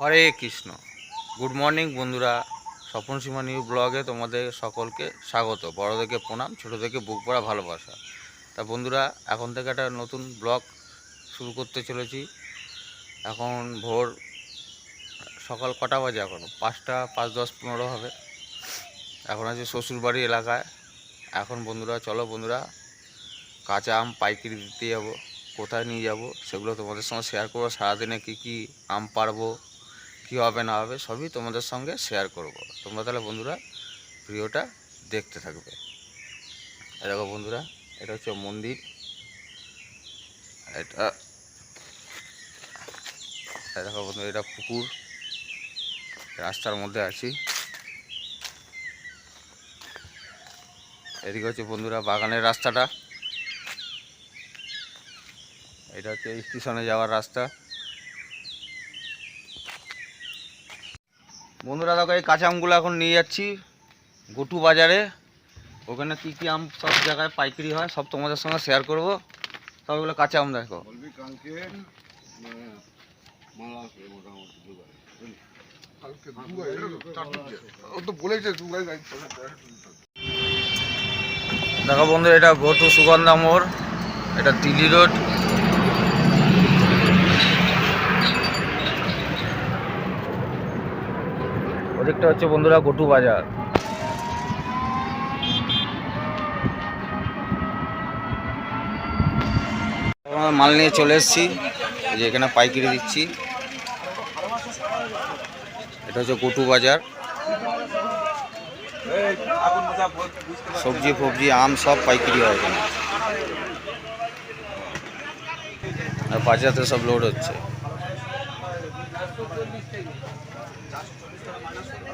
হরে Krishna. Good morning বন্ধুরা। স্বপন সীমা new ব্লগে তোমাদের সকলকে স্বাগত। বড়দেরকে প্রণাম ছোটোদেরকে বুক পড়া ভালোবাসা। তা বন্ধুরা, এখন থেকে একটা নতুন ব্লগ শুরু করতে চলেছি। এখন ভোর সকাল কটা বাজে এখন? পাঁচটা, পাঁচ দশ পনেরো হবে। এখন আছে শ্বশুরবাড়ি এলাকায়। এখন বন্ধুরা, চলো বন্ধুরা, কাঁচা আম পাইকারি দিতে যাব। কোথায় নিয়ে যাব? সেগুলো তোমাদের সঙ্গে শেয়ার করব। সারাদিনে কী কী আম পারব? কী হবে না হবে সবই তোমাদের সঙ্গে শেয়ার করব। তোমরা তাহলে বন্ধুরা ভিডিওটা দেখতে থাকবে। দেখো বন্ধুরা, এটা হচ্ছে মন্দির। এটা দেখো বন্ধুরা, এটা পুকুর। রাস্তার মধ্যে আছি। এদিকে হচ্ছে বন্ধুরা বাগানের রাস্তাটা। এটা হচ্ছে স্টেশনে যাওয়ার রাস্তা। বন্ধুরা দেখো এই কাঁচা আমগুলো এখন নিয়ে যাচ্ছি গোটু বাজারে। ওখানে কী কী আম সব জায়গায় পাইকারি হয় সব তোমাদের সঙ্গে শেয়ার করব। সব এগুলো কাঁচা আম দেখো। মানে, দেখো বন্ধু এটা গোটু সুগন্ধা মোড় এটা দিল্লি রোড। ওদিকটা হচ্ছে বন্ধুরা গোটু বাজার। মাল নিয়ে চলে এসেছি যে এখানে পাইকারি দিচ্ছি। এটা হচ্ছে গোটু বাজার। সবজি ফবজি, আম সব পাইকারি হয় এখানে। আর সব লোড হচ্ছে।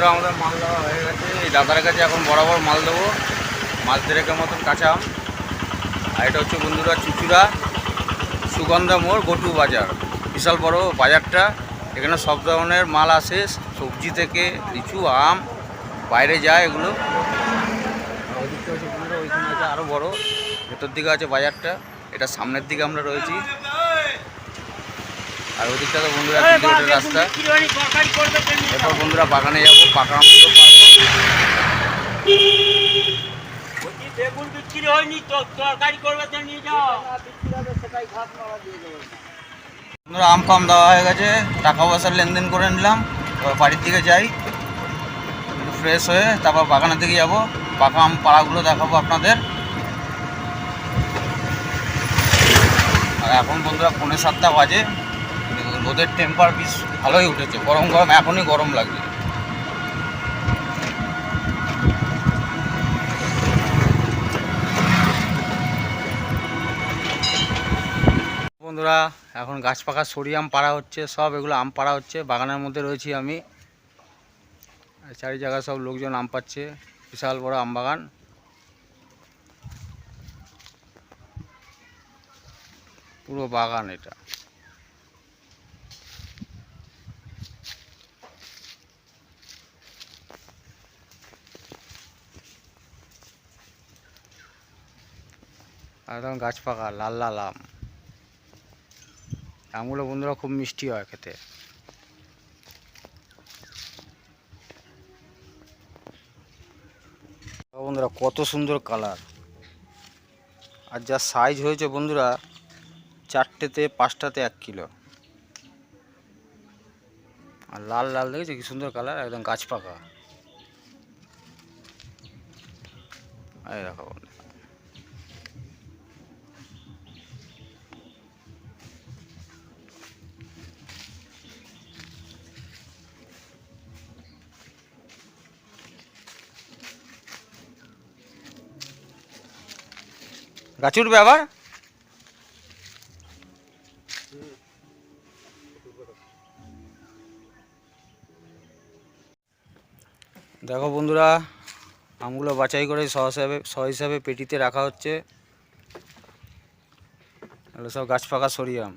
বন্ধুরা, আমাদের মাল দেওয়া হয়ে গেছে। এই দাদার কাছে এখন বরাবর মাল দেবো। মাছ দেড়েকের মতন কাঁচা আম। আর এটা হচ্ছে বন্ধুরা চুচুড়া, সুগন্ধা মোড়, গটু বাজার। বিশাল বড় বাজারটা। এখানে সব ধরনের মাল আসে, সবজি থেকে লিচু, আম, বাইরে যায় এগুলো। হচ্ছে ওইখানে আছে আরও বড়। ভেতর দিকে আছে বাজারটা। এটা সামনের দিকে আমরা রয়েছি। আর ওদিকটা তো বন্ধুরা রাস্তা। এরপর বন্ধুরা বাগানে যাব পাকা আমগুলো পারব বেগুন বিক্রি হয়নি তরকারি করবে তো নিয়ে যাও। বন্ধুরা আম ফাম দেওয়া হয়ে গেছে। টাকা পয়সার লেনদেন করে নিলাম। বাড়ির দিকে যাই। একটু ফ্রেশ হয়ে তারপর বাগানের দিকে যাব। পাকা আম পাড়াগুলো দেখাবো আপনাদের। আর এখন বন্ধুরা পৌনে সাতটা বাজে। রোদের টেম্পার বেশ ভালোই উঠেছে। গরম গরম, এখনই গরম লাগছে বন্ধুরা, এখন গাছ পাকা সরি আম পাড়া হচ্ছে, সব এগুলো আম পাড়া হচ্ছে। বাগানের মধ্যে রয়েছি আমি। চারি জায়গায় সব লোকজন আম পাচ্ছে। বিশাল বড় আম বাগান। পুরো বাগান এটা। একদম গাছ পাকা, লাল লাল আম। আমগুলো বন্ধুরা খুব মিষ্টি হয় খেতে। বন্ধুরা, কত সুন্দর কালার। আর যা সাইজ হয়েছে বন্ধুরা, চারটেতে পাঁচটাতে এক কিলো। আর লাল লাল, দেখেছ কি সুন্দর কালার? একদম গাছ পাকা। দেখো বন্ধুরা। গাছ উঠবে আবার? দেখো বন্ধুরা আমগুলো বাছাই করে স হিসাবে স হিসাবে পেটিতে রাখা হচ্ছে। এগুলো সব গাছ পাকা সরিয়ে আম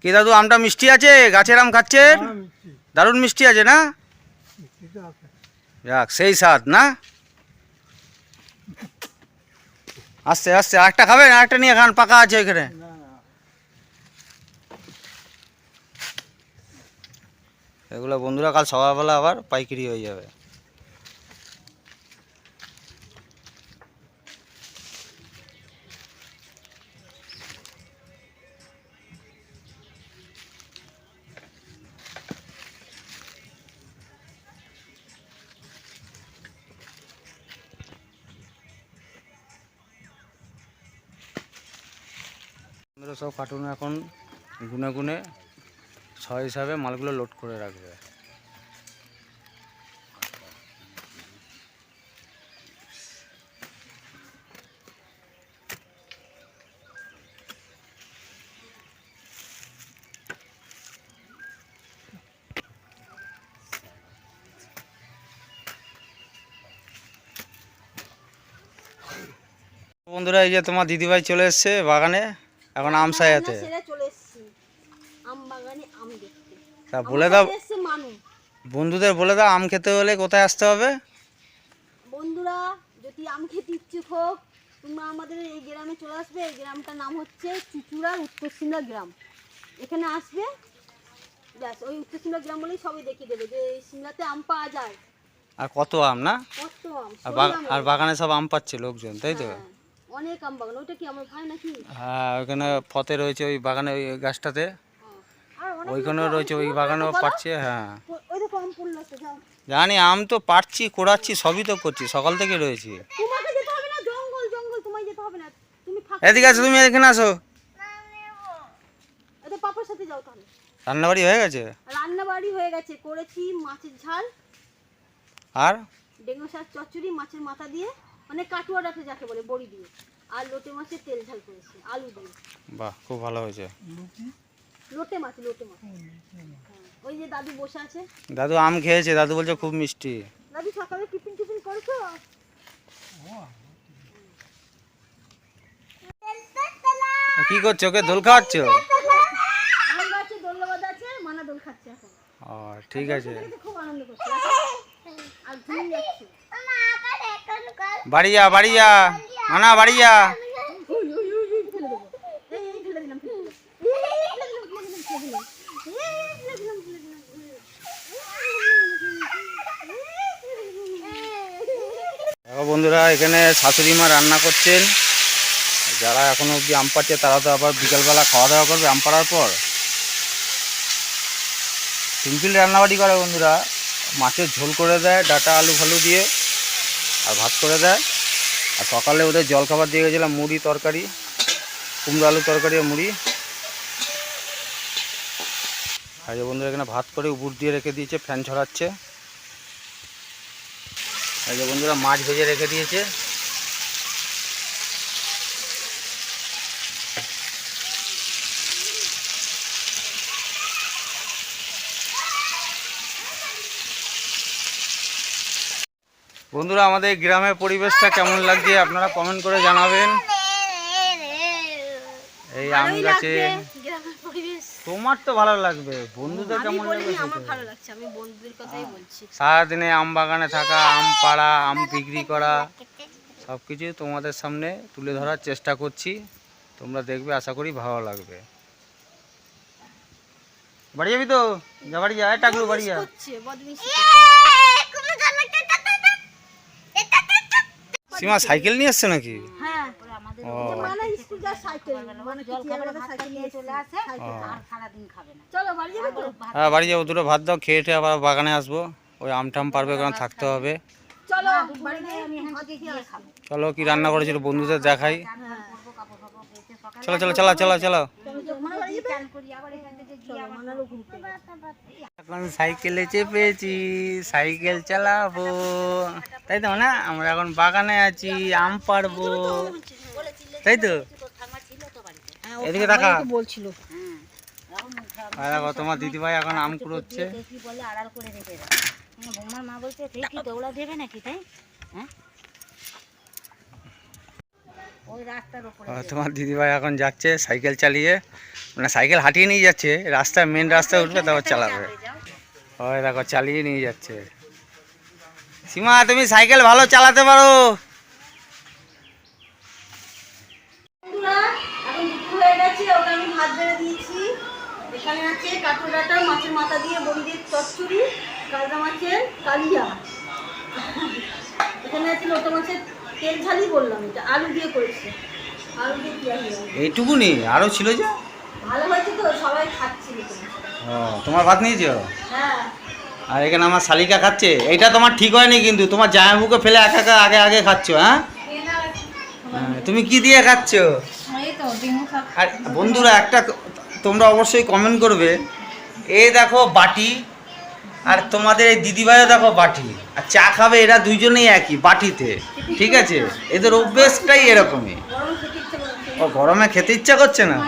কি দাদু আমটা মিষ্টি আছে? গাছের আম খাচ্ছেন দারুণ মিষ্টি আছে না? যাক সেই স্বাদ না? আস্তে আস্তে, আরেকটা খাবেন, আরেকটা নিয়ে খান, পাকা আছে ওইখানে এগুলো বন্ধুরা, কাল সকালবেলা আবার পাইকারি হয়ে যাবে। আমরা সব কার্টুন এখন গুনে গুনে ছয় হিসাবে মালগুলো লোড করে রাখবে। বন্ধুরা, এই যে তোমার দিদিভাই চলে এসছে বাগানে। এখন আম সায়াতে সেরে চলে এসেছি। আম বাগানে আম দেখতে। তা বলে দাও। বন্ধুদের বলে দাও আম খেতে হলে কোথায় আসতে হবে? বন্ধুরা যদি আম খেতে ইচ্ছুক হোক তোমরা আমাদের এই গ্রামে চলে আসবে। এই গ্রামটার নাম হচ্ছে চুচুড়ার উত্তর সিমলা গ্রাম। এখানে আসবে ব্যাস ওই উত্তর সিমলা গ্রাম বলেই সবাই দেখিয়ে দেবে যে এই সিমলাতে আম পাওয়া যায়। আর কত আম না? কত আর আম আর বাগানে সব আম পাচ্ছে লোকজন তাই তো? হ্যাঁ, অনেক আম বাগান ওইটা কি আমার ভাই নাকি? হ্যাঁ ওইখানে ফতে রয়েছে ওই বাগানে ওই গাছটাতে। ওইখানেও রয়েছে ওই বাগানেও? পাচ্ছে হ্যাঁ। জানি আম তো পারছি কোড়াচ্ছি সবই তো করছি সকাল থেকে রয়েছি। এদিকে আসো তুমি এখানে আসো। তাহলে। রান্নাবাড়ি হয়ে গেছে? রান্না বাড়ি হয়ে গেছে করেছি মাছের ঝাল। আর? ডেঙ্গু শাক চচ্চড়ি মাছের মাথা দিয়ে। মানে কাটুয়া ডাকে যাকে বলে বড়ি দিয়ে। আর লোটে মাছের তেল ঝাল করেছি আলু দিয়ে। বাহ খুব ভালো হয়েছে। লোটে? মাছ লোটে মাছ। হ্যাঁ, ওই যে দাদু বসে আছে। দাদু আম খেয়েছে দাদু বলছে খুব মিষ্টি। দাদু সকালে টিফিন টিফিন করেছ? কি করছ ওকে দোল খাওয়াচ্ছ? দোল্লাবাদ আছে মানা দোল খাচ্ছে এখন। ও ঠিক আছে। দিলাম, ফেলে দিলাম। দেখো বন্ধুরা এখানে শাশুড়ি মা রান্না করছেন। যারা এখনও অবধি আম পাচ্ছে তারা তো আবার বিকালবেলা খাওয়া দাওয়া করবে আম পাড়ার পর। সিম্পল রান্নাবাড়ি করে বন্ধুরা। মাছের ঝোল করে দেয় ডাটা আলু ফালু দিয়ে। আর ভাত করে দেয়। আর সকালে ওদের জলখাবার দিয়ে গেছিলাম, মুড়ি তরকারি, কুমড়ো আলু তরকারি আর মুড়ি। আর বন্ধুরা এখানে ভাত করে উপর দিয়ে রেখে দিয়েছে, ফ্যান ছড়াচ্ছে। আর বন্ধুরা মাছ ভেজে রেখে দিয়েছে। বন্ধুরা আমাদের গ্রামের পরিবেশটা কেমন লাগছে আপনারা কমেন্ট করে জানাবেন। এই আম গাছে লাগছে গ্রামের পরিবেশ। তোমার তো ভালো লাগবে বন্ধুদের কেমন লাগবে আমার ভালো লাগছে আমি বন্ধুদের কথাই বলছি। সারাদিনে আম বাগানে থাকা আম পাড়া আম বিক্রি করা সব কিছু তোমাদের সামনে তুলে ধরার চেষ্টা করছি। তোমরা দেখবে আশা করি ভালো লাগবে। বাড়ি যাবি তো? যা বাড়ি যা টাকলু বাড়ি যা। সীমা সাইকেল নিয়ে এসছে নাকি? হ্যাঁ ও। মানে স্কুল যা সাইকেল মানে জল খাবার সাইকেল নিয়ে চলে আসে। চলো বাড়ি যাবে তো? হ্যাঁ বাড়ি যাব দুটো ভাত দাও খেয়ে আবার বাগানে আসব। ওই আম টাম পারবে কারণ থাকতে হবে। চলো বাড়ি গিয়ে আমি ভাত খেয়ে খাব। চলো কি রান্না করেছিল বন্ধুদের দেখাই। হ্যাঁ। চলো চলো চলো চলো চলো। এখন সাইকেলে চেপেছি সাইকেল চালাবো। তাই তো না? আমরা এখন বাগানে আছি আম পারব তাই তো? এদিকে দেখা বলছিল। আর দেখো তোমার দিদিভাই এখন আম কুড়োচ্ছে। বলে আড়াল করে রেখে দাও। আমার বৌমার মা বলছে তুই কি দৌড়া দেবে নাকি তাই? হ্যাঁ? তোমার দিদিভাই এখন যাচ্ছে সাইকেল চালিয়ে। মানে সাইকেল হাঁটিয়ে নিয়ে যাচ্ছে রাস্তায় মেন রাস্তায় উঠবে তারপর চালাবে। ওই দেখো চালিয়ে নিয়ে যাচ্ছে। সীমা তুমি সাইকেল ভালো চালাতে পারো। বন্ধুরা এখন দুপুর গেছে ওটা আমি ভাত বেড়ে দিয়েছি। এখানে আছে কাঁকড় মাছের মাথা দিয়ে বন্দির চচ্চড়ি কালদা মাছের কালিয়া। এখানে আছে লোটা মাছের তেল ঝালি বললাম এটা আলু দিয়ে করেছে। আলু দিয়ে পেঁয়াজ এইটুকুনি আরও ছিল যে। ভালো হয়েছে তো সবাই খাচ্ছিল তো। ও তোমার ভাত নিয়েছো? হ্যাঁ। আর এখানে আমার শালিকা খাচ্ছে। এইটা তোমার ঠিক হয়নি কিন্তু তোমার জামাইবুকে ফেলে একা একা আগে আগে খাচ্ছ হ্যাঁ? হ্যাঁ, তুমি কি দিয়ে খাচ্ছ? আর বন্ধুরা একটা তোমরা অবশ্যই কমেন্ট করবে। এই দেখো বাটি আর তোমাদের এই দিদিভাইও দেখো বাটি। আর চা খাবে এরা দুইজনেই একই বাটিতে ঠিক আছে? এদের অভ্যেসটাই এরকমই। ও গরমে খেতে ইচ্ছা করছে না?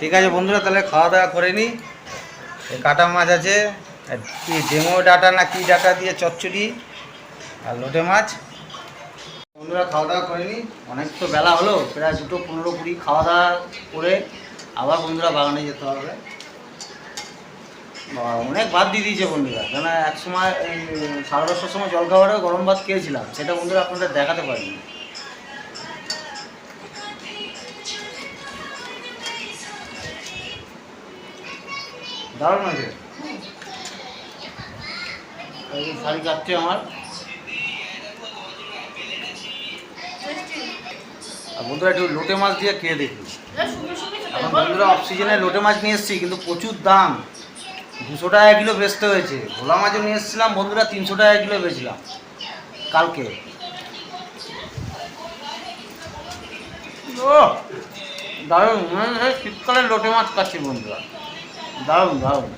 ঠিক আছে বন্ধুরা, তাহলে খাওয়া দাওয়া করে নিই কাটা মাছ আছে। কি ডেমো ডাটা না কি ডাটা দিয়ে চচ্চড়ি আর লোটে মাছ। বন্ধুরা, খাওয়া দাওয়া করে নিই অনেক তো বেলা হলো, প্রায় দুটো পনেরো কুড়ি খাওয়া দাওয়া করে আবার বন্ধুরা বাগানে যেতে হবে। অনেক ভাত দিয়ে দিয়েছে বন্ধুরা। কেন এক সময় সাড়ে দশটার সময় জল খাবারে গরম ভাত খেয়েছিলাম। সেটা বন্ধুরা আপনাদের দেখাতে পারিনি। দারুণ যে শাড়ি কাটছে আমার। আর বন্ধুরা, একটু লোটে মাছ দিয়ে খেয়ে দেখি। এখন বন্ধুরা অফ সিজনে লোটে মাছ নিয়ে এসেছি, কিন্তু প্রচুর দাম। দুশো টাকা কিলো বেচতে হয়েছে। ভোলা মাছও নিয়ে এসেছিলাম বন্ধুরা, তিনশো টাকা কিলো বেচলাম। কালকে। ও, দারুণ। শীতকালে লোটে মাছ খাচ্ছি বন্ধুরা। দারুণ দারুণ।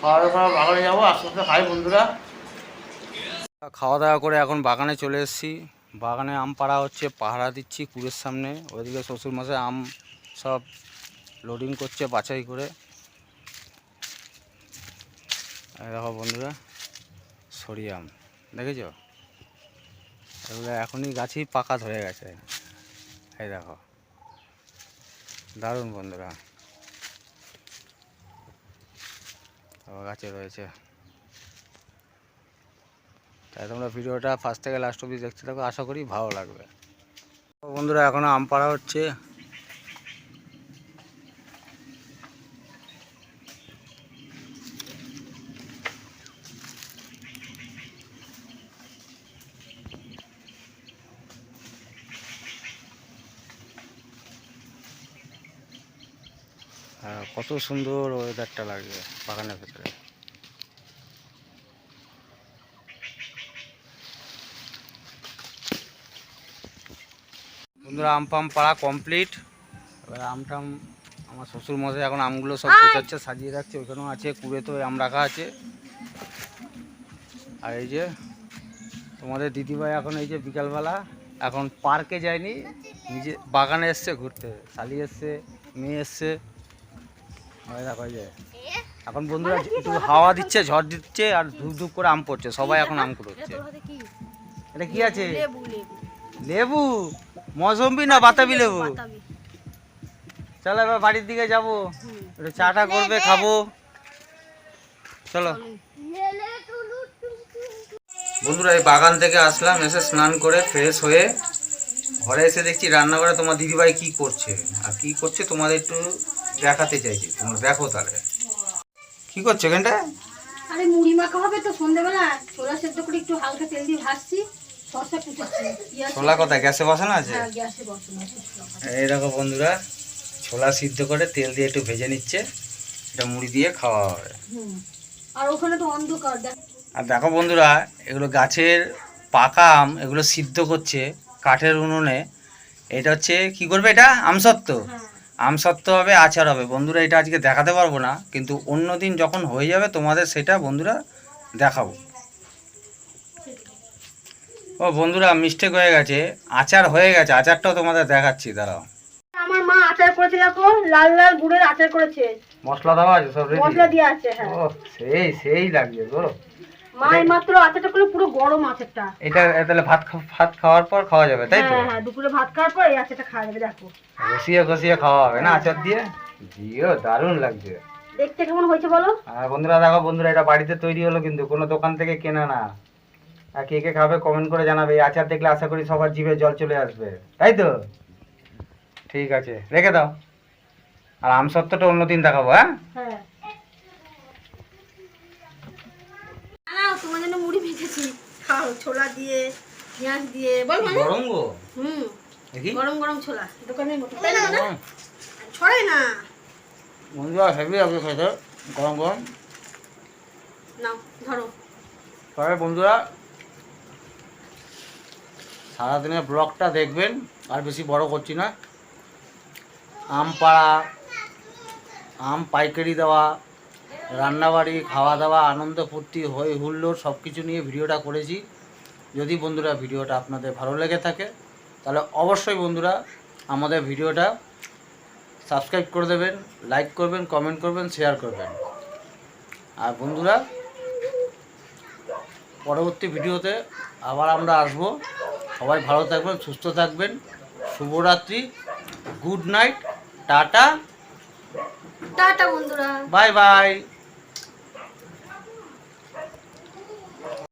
খাওয়া দাওয়া বাগানে যাব, আস্তে আস্তে খাই বন্ধুরা। খাওয়া দাওয়া করে এখন বাগানে চলে এসেছি। বাগানে আম পাড়া হচ্ছে, পাহারা দিচ্ছি কুড়ের সামনে। ওইদিকে শ্বশুর মাসে আম সব লোডিং করছে বাছাই করে। দেখো বন্ধুরা, সরি আম, দেখেছ? এগুলো এখনই গাছেই পাকা ধরে গেছে। এই দেখো, দারুণ বন্ধুরা আবার গাছে রয়েছে। তাই তোমরা ভিডিওটা ফার্স্ট থেকে লাস্ট অবধি দেখতে থাকো, আশা করি ভালো লাগবে। বন্ধুরা এখনও আম পাড়া হচ্ছে হ্যাঁ, কত সুন্দর ওয়েদারটা লাগবে বাগানের ভেতরে। বন্ধুরা আম পাম পাড়া কমপ্লিট এবার আম টাম আমার শ্বশুর মশাই এখন আমগুলো সব গোছাচ্ছে সাজিয়ে রাখছে ওইখানেও আছে কুড়ে তো আম রাখা আছে। আর এই যে তোমাদের দিদিভাই এখন এই যে বিকালবেলা এখন পার্কে যায়নি নিজে বাগানে এসছে ঘুরতে শালি এসছে মেয়ে এসছে। দেখো যে এখন বন্ধুরা একটু হাওয়া দিচ্ছে ঝড় দিচ্ছে আর ধূপ ধূপ করে আম পড়ছে সবাই এখন আম কুড়োচ্ছে। তোর হাতে কি? এটা কি আছে? লেবু মৌসম্বি না বাতাবি লেবু? চলো এবার বাড়ির দিকে যাব একটু চাটা করবে খাব। চলো। বন্ধুরা এই বাগান থেকে আসলাম এসে স্নান করে ফ্রেশ হয়ে ঘরে এসে দেখছি রান্নাঘরে তোমার দিদিভাই কি করছে। আর কি করছে তোমাদের একটু দেখাতে চাইছি তোমরা দেখো তাহলে। কি করছ এখানটায় আরে মুড়ি মাখা হবে তো সন্ধ্যেবেলা ছোলা সেদ্ধ করে একটু হালকা তেল দিয়ে ভাজছি ছোলা কথা গ্যাসে বসানো আছে? হ্যাঁ, গ্যাসে বসানো আছে। এই দেখো বন্ধুরা ছোলা সিদ্ধ করে তেল দিয়ে একটু ভেজে নিচ্ছে এটা মুড়ি দিয়ে খাওয়া হবে। আর ওখানে তো অন্ধকার আর দেখো বন্ধুরা এগুলো গাছের পাকা আম এগুলো সিদ্ধ করছে কাঠের উনুনে। এটা হচ্ছে কি করবে এটা? আমসত্ত্ব? হ্যাঁ আমসত্ত্ব হবে আচার হবে। বন্ধুরা এটা আজকে দেখাতে পারব না কিন্তু অন্য দিন যখন হয়ে যাবে তোমাদের সেটা বন্ধুরা দেখাবো। ও বন্ধুরা মিস্টেক হয়ে গেছে আচার হয়ে গেছে আচারটাও তোমাদের দেখাচ্ছি দাঁড়াও। আমার মা আচার করেছে দেখো লাল লাল গুড়ের আচার করেছে। মশলা দেওয়া আছে সব মশলা দিয়ে আছে হ্যাঁ। ও সেই সেই লাগবে গো। মা মাত্র আচারটা পুরো গরম আচারটা। এটা তাহলে ভাত ভাত খাওয়ার পর খাওয়া যাবে তাই তো? হ্যাঁ হ্যাঁ দুপুরে ভাত খাওয়ার পর এই আচারটা খাওয়া যাবে দেখো। ঘষিয়ে ঘষিয়ে খাওয়া হবে না আচার দিয়ে? জিও দারুণ লাগছে। দেখতে কেমন হয়েছে বলো? আর বন্ধুরা দেখো বন্ধুরা এটা বাড়িতে তৈরি হলো কিন্তু কোনো দোকান থেকে কেনা না। আর কে কে খাবে কমেন্ট করে জানাবে এই আচার দেখলে আশা করি সবার জিভে জল চলে আসবে তাই তো? ঠিক আছে রেখে দাও। আর আমসত্ত্বটা অন্যদিন দেখাবো হ্যাঁ? হ্যাঁ না তোমার জন্য ভেজেছি খাও ছোলা দিয়ে পেঁয়াজ দিয়ে বল মানে? গরম গো? হুম গরম গরম ছোলা দোকানের মতো। তাই না না। ছড়াই না। বন্ধুরা হেভি লাগবে খেতে গরম গরম। নাও ধরো। তবে বন্ধুরা সারাদিনের ব্লগটা দেখবেন আর বেশি বড় করছি না। আম পাড়া আম পাইকারি দেওয়া রান্নাবাড়ি খাওয়া দাওয়া আনন্দ ফুর্তি হই হুল্লোড় সব কিছু নিয়ে ভিডিওটা করেছি। যদি বন্ধুরা ভিডিওটা আপনাদের ভালো লেগে থাকে তাহলে অবশ্যই বন্ধুরা আমাদের ভিডিওটা সাবস্ক্রাইব করে দেবেন লাইক করবেন কমেন্ট করবেন শেয়ার করবেন। আর বন্ধুরা পরবর্তী ভিডিওতে আবার আমরা আসব। সবাই ভালো থাকবেন সুস্থ থাকবেন। শুভরাত্রি গুড নাইট টাটা। টাটা বন্ধুরা। Bye bye.